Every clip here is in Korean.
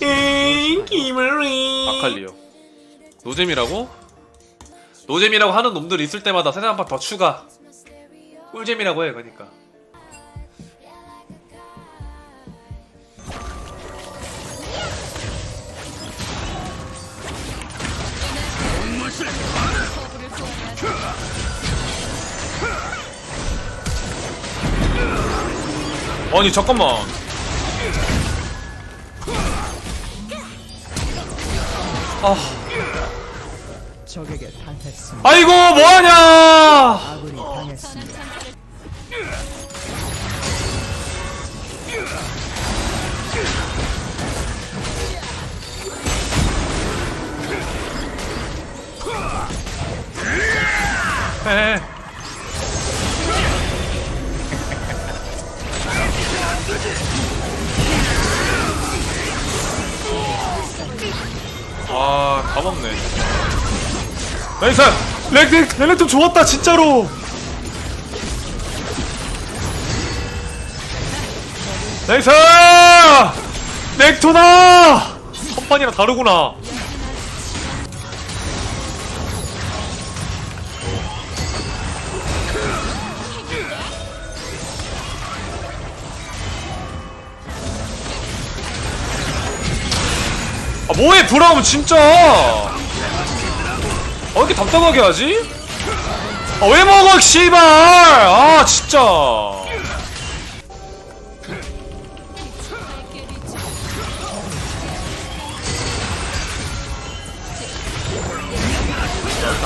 에이 기머리 아칼리요. 노잼이라고? 노잼이라고 하는 놈들 있을 때마다 세상 한판 더 추가. 꿀잼이라고 해, 그러니까. 아니 잠깐만. 아. 적에게 당했습니다. 아이고 뭐하냐 아군이 당했습니다. 에. 아, 다 먹네. 나이스! 렉, 렉, 렉좀 좋았다, 진짜로! 나이스! 렉토나! 선판이랑 다르구나. 뭐해 브라움 진짜? 아왜 이렇게 답답하게 하지? 아 왜 먹어 씨발! 아 진짜.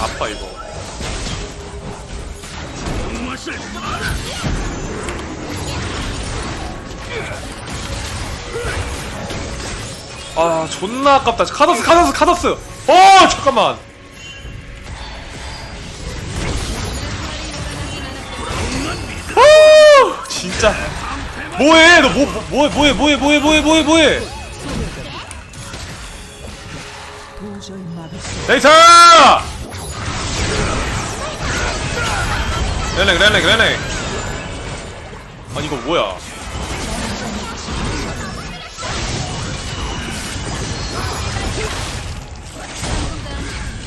아파 이거 아 존나 아깝다. 카더스 카더스 카더스! 어 잠깐만! 오 진짜. 뭐해 너 뭐, 뭐, 뭐해 뭐해 뭐해 뭐해 뭐해 뭐해 뭐해! 나이스 레넥 레넥 레넥! 아니 이거 뭐야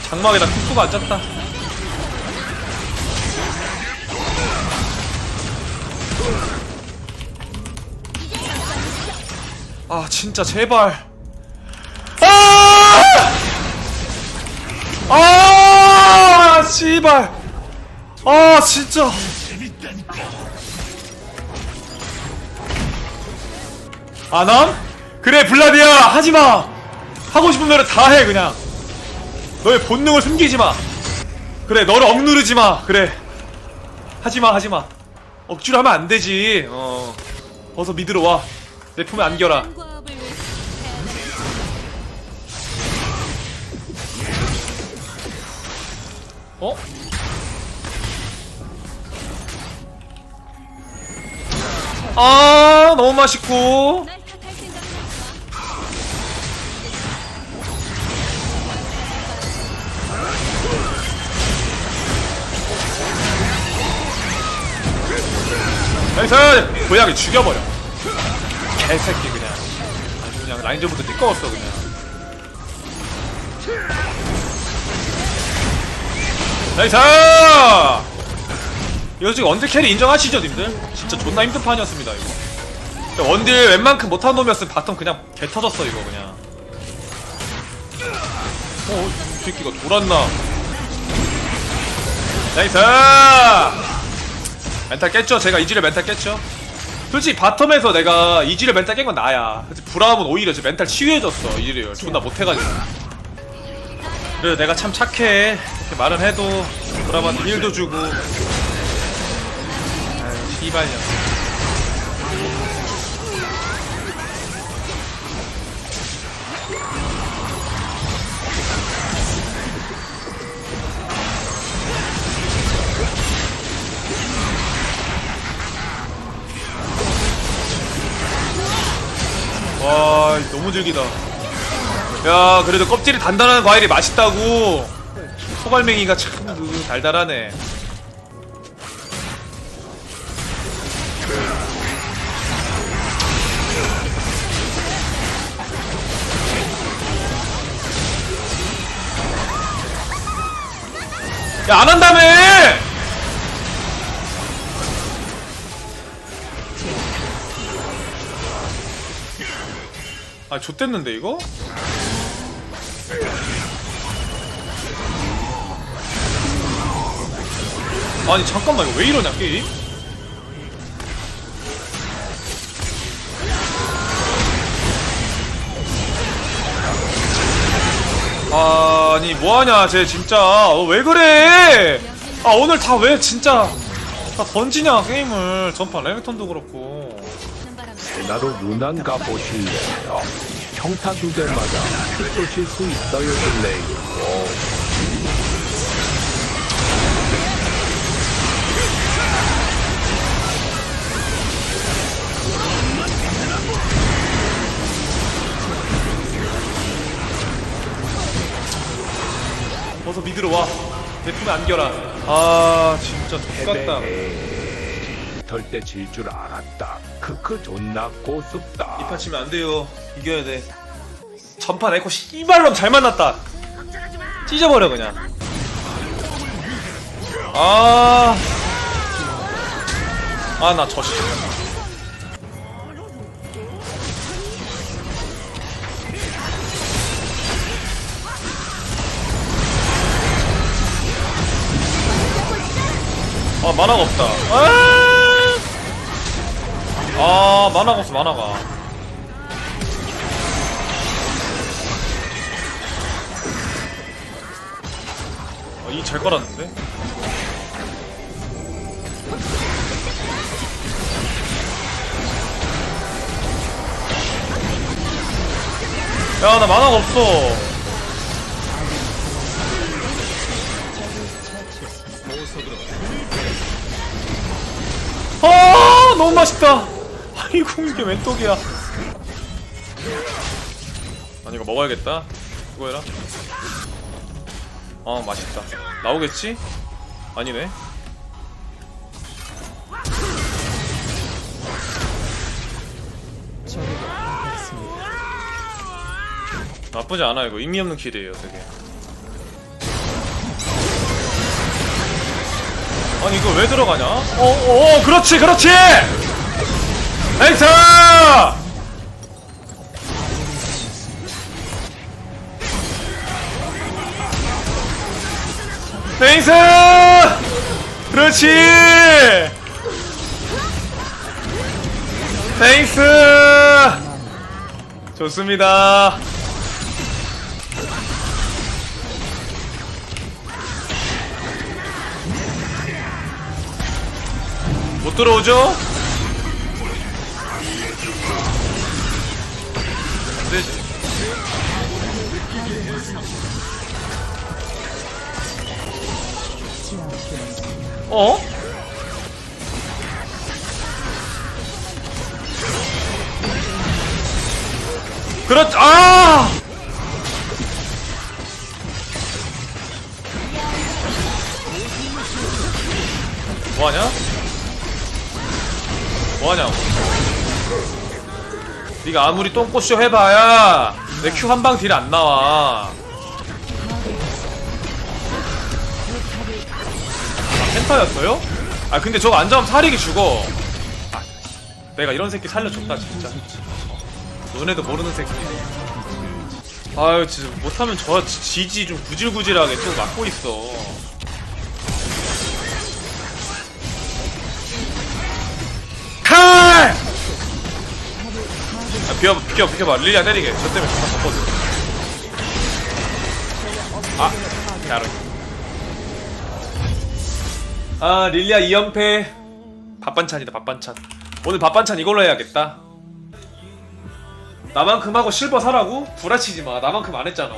장막에다 쿡쿡 앉았다. 아 진짜 제발. 아! 아 씨발. 아 진짜. 안함? 그래 블라디야. 하지마. 하고 싶은 대로 다 해 그냥 너의 본능을 숨기지 마. 그래 너를 억누르지 마. 그래. 하지 마 하지 마. 억지로 하면 안 되지. 어. 어서 믿으러 와 내 품에 안겨라. 어? 아 너무 맛있고 나이스 고양이 죽여버려. 개새끼 그냥. 아주 그냥 라인전부터 띠꺼웠어 그냥. 나이스 이거 지금 원딜 캐리 인정하시죠 님들? 진짜 존나 힘든 판이었습니다 이거. 원딜 웬만큼 못한 놈이었으면 바텀 그냥 개 터졌어 이거 그냥. 어? 이 새끼가 돌았나? 나이스 멘탈 깼죠? 제가 이지를 멘탈 깼죠? 솔직히 바텀에서 내가 이지를 멘탈 깬 건 나야. 브라움은 오히려 지금 멘탈 치유해졌어 이지를. 존나 못해가지고. 그래 내가 참 착해. 이렇게 말은 해도 브라움한테 힐도 주고. 아유 씨발년 너무 즐기다. 야, 그래도 껍질이 단단한 과일이 맛있다고. 소갈맹이가 참 그 달달하네. 야, 안 한다며! 아 좆됐는데 이거? 아니 잠깐만 이거 왜 이러냐 게임? 아니 뭐하냐 쟤 진짜 어, 왜 그래 아 오늘 다 왜 진짜 다 던지냐 게임을 전판 레넥톤도 그렇고 나로 루난 가보실래요? 평타 두 대마다 피 쏘실 수 있어요, 실래요? 어서 미드로 와 대품에 안겨라 아 진짜 똑같다 절대 질 줄 알았다. 크크 존나 고습다. 이판 치면 안 돼요. 이겨야 돼. 전판 에코 씨발놈 잘 만났다. 찢어버려 그냥. 아... 아 나 저씨 아 만화가 없다. 아, 아 만화가 없어 만화가 아, 이잘 깔았는데? 야, 나 만화가 없어. 아, 너무 맛있다. 아이고, 이게 웬 떡이야. 아니, 이거 먹어야겠다. 이거 해라. 아 맛있다 나오겠지? 아니네 나쁘지 않아 이거 의미 없는 킬이에요 되게 아니 이거 왜 들어가냐? 어어 그렇지 그렇지! 나이스! 네이스! 그렇지! 네이스! 좋습니다. 못 들어오죠? 어? 그렇 아! 뭐하냐? 뭐하냐고 네가 아무리 똥꼬쇼 해봐야 내 큐 한방 딜 안 나와 아, 펜타였어요? 아 근데 저거 안 잡으면 사리기 죽어 아, 내가 이런 새끼 살려줬다 진짜 너네도 모르는 새끼 아유 진짜 못하면 저 지- 지지 좀 구질구질하게 또 막고 있어 칼! 아, 비켜, 비켜, 비켜봐. 릴리아 때리게. 저 때문에 존나 졌거든. 아, 야르. 아, 릴리아 2연패. 밥반찬이다, 밥반찬. 오늘 밥반찬 이걸로 해야겠다. 나만큼 하고 실버 사라고? 구라치지 마. 나만큼 안 했잖아.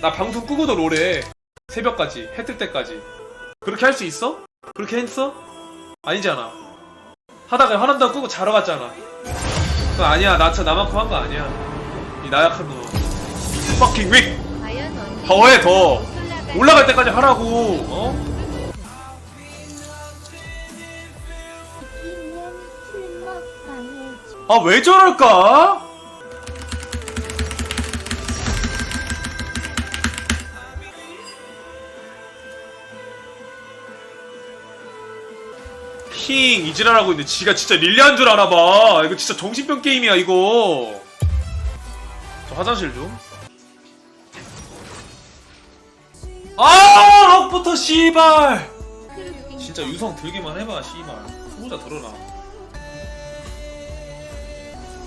나 방송 끄고도 롤해. 새벽까지, 해 뜰 때까지. 그렇게 할 수 있어? 그렇게 했어? 아니잖아. 하다가 화난다고 끄고 자러 갔잖아. 그거 아니야. 나 진짜 나만큼 한 거 아니야. 이 나약한 놈. 과연 언니 더해 더. 올라갈 때까지 하라고. 어? 아 왜 저럴까? 핑 이지랄하고 있는데 지가 진짜 릴리한 줄 알아봐. 이거 진짜 정신병 게임이야 이거. 저 화장실 좀. 아! 럭부터 씨발! 진짜 유성 들기만 해봐 씨발. 수호자 들어라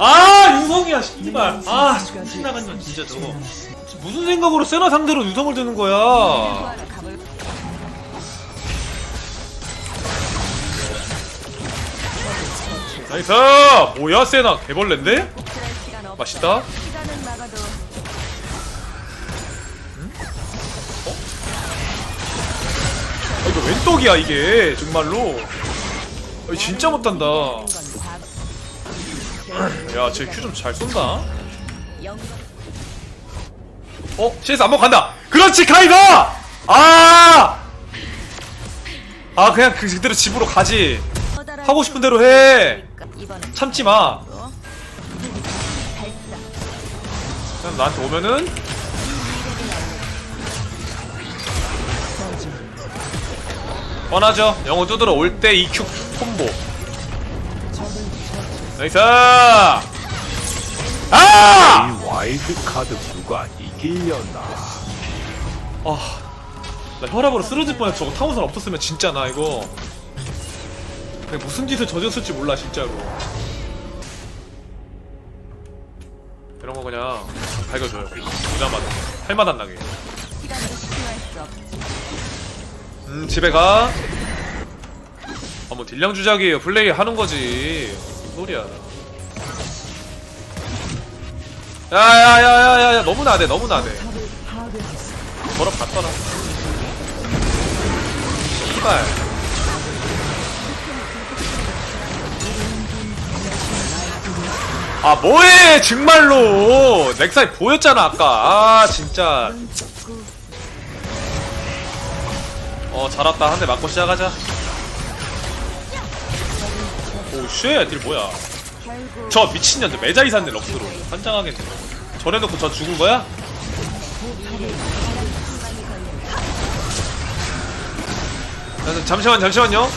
아 유성이야 씨발. 아 정신 나간 년 진짜 저거. 무슨 생각으로 세나 상대로 유성을 드는 거야? 나이스! 뭐야 세나? 개벌레인데? 맛있다. 막아도 아, 이거 웬 떡이야 이게 정말로? 아, 진짜 못한다 야쟤 큐좀 잘 쏜다. 어? CS 한번 간다. 그렇지 카이다 아! 아 그냥 그- 그대로 집으로 가지. 하고 싶은 대로 해. 참지마. 또 그냥 나한테 오면은? 뻔하죠. 영어 두드러 올 때 EQ 콤보 나이스 아! 이 와일드 카드 누가 이기려나? 아, 나 혈압으로 쓰러질 뻔했어. 저거 타운선 없었으면 진짜 나 이거 내가 무슨 짓을 저질렀을지 몰라 진짜로. 이런 거 그냥 밝혀줘요. 보자마자 할맛 안 나게. 시간도 필요할 수 없지. 음 집에 가. 어뭐 딜량 주작이에요. 플레이 하는 거지. 소리야. 야야야야야야 너무 나대 너무 나대. 걸어 봤더라. 씨발. 아 뭐해 정말로 넥사이 보였잖아 아까 아 진짜 어 잘왔다 한 대 맞고 시작하자 오 쉣 딜 뭐야? 결국 저 미친년들 매자이 샀네 럭스로 환장하겠네. 저래놓고 저 죽은 거야? 자, 잠시만 잠시만요.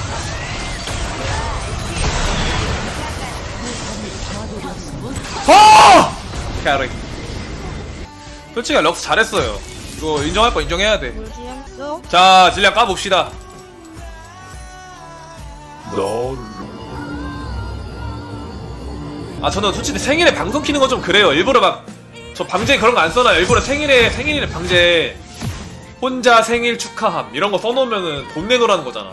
어! 캐리. 솔직히 럭스 잘했어요. 이거 인정할 거 인정해야 돼자 딜량 까봅시다. 너 아 저는 솔직히 생일에 방송 키는 건 좀 그래요. 일부러 막 저 방제 그런 거 안 써놔요. 일부러 생일에 생일에 방제. 혼자 생일 축하함. 이런 거 써놓으면은 돈 내놓으라는 거잖아.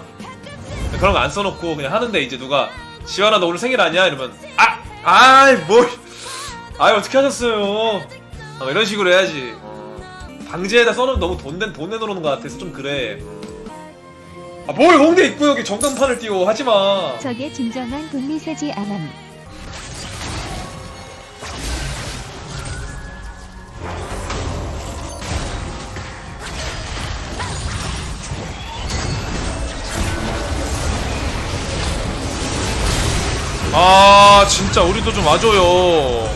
그런 거 안 써놓고 그냥 하는데 이제 누가 지환아 너 오늘 생일 아니야? 이러면 아! 아이 뭘! 아이 어떻게 하셨어요? 아, 이런 식으로 해야지. 어. 방제에다 써놓으면 너무 돈, 내, 돈 내놓는 것 같아서 좀 그래. 아뭘 홍대 입구 여기 정강판을 띄워. 하지마. 적의 진정한 돈미세지 않음. 진짜 우리도 좀 와줘요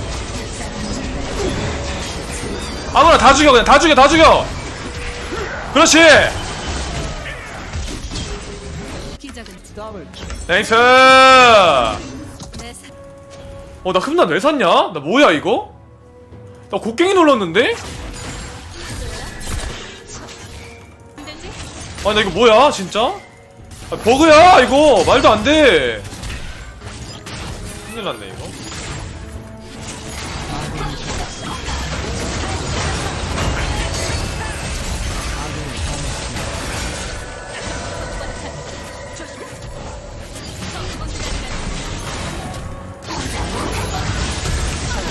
아무나 다 죽여 그냥 다 죽여 다 죽여 그렇지. 나이스. 어나 흠난 왜 샀냐? 나 뭐야 이거? 나 곡괭이 눌렀는데? 힘들지? 아니 나 이거 뭐야 진짜? 아, 버그야 이거 말도 안돼 큰일 났네 이거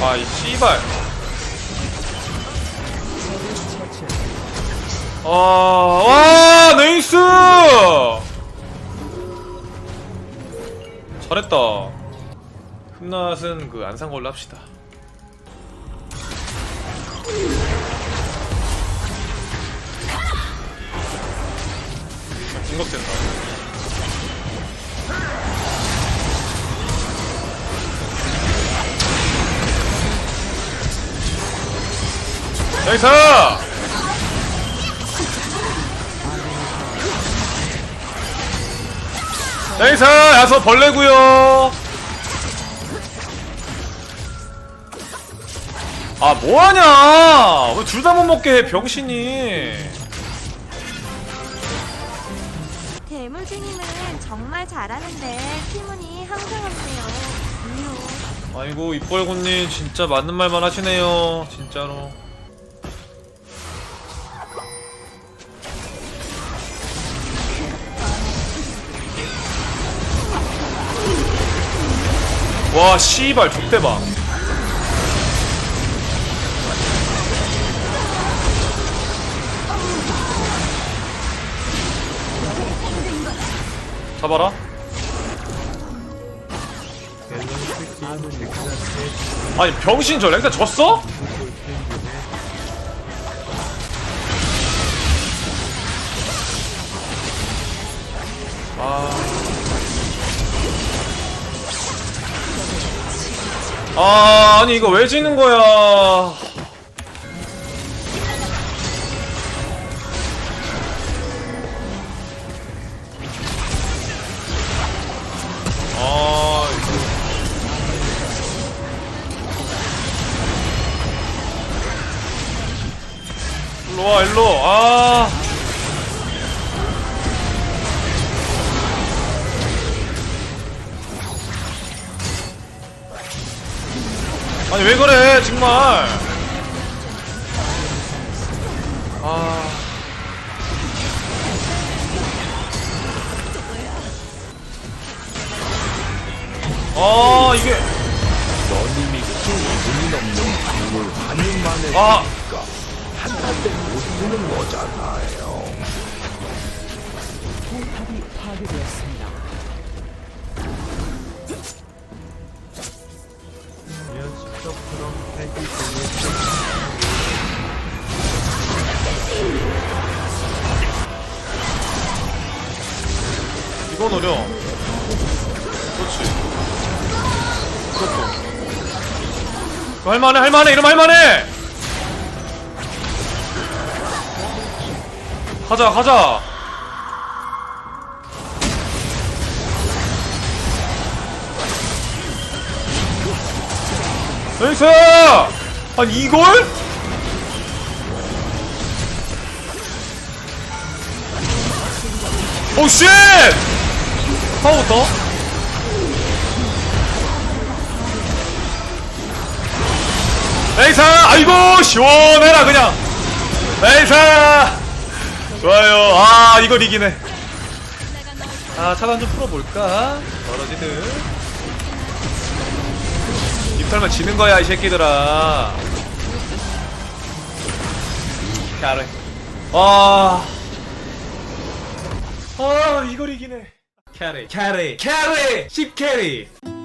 아이 씨발 아, 와, 네이스! 잘했다. 흠낫은 그 안 산 걸로 합시다. 진급된다. 나이스! 여기서 야서 벌레고요 아 뭐하냐? 왜 둘 다 못 먹게 해 병신이. 대물주님은 정말 잘하는데 팀원이 항상 없네요. 아이고 이뻘군님 진짜 맞는 말만 하시네요. 진짜로. 와 씨발 족대박 잡아라 아니 병신 저 랭타 졌어? 아. 아, 아니 이거 왜 지는 거야? 와 일로. 아. 아니 왜 그래 정말. 아. 아, 이게. 너님이 기운 없는 방울 한 입만에 아 한달때못 쓰는 거잖아요. 포탑이 파괴되었습니다. 이건 어려 그렇지. 그렇고. 할만해 할만해! 이러면 할만해 가자 가자. 나이스! 아니 이걸? 오쉣! 파워부터 나이스 아이고 시원해라 그냥. 나이스 좋아요. 아 이걸 이기네. 아 차단 좀 풀어볼까? 멀어지듯 입털면 지는 거야 이 새끼들아. 잘해 아. 아, 이걸 이기네. 캐리, 캐리, 캐리! 10캐리!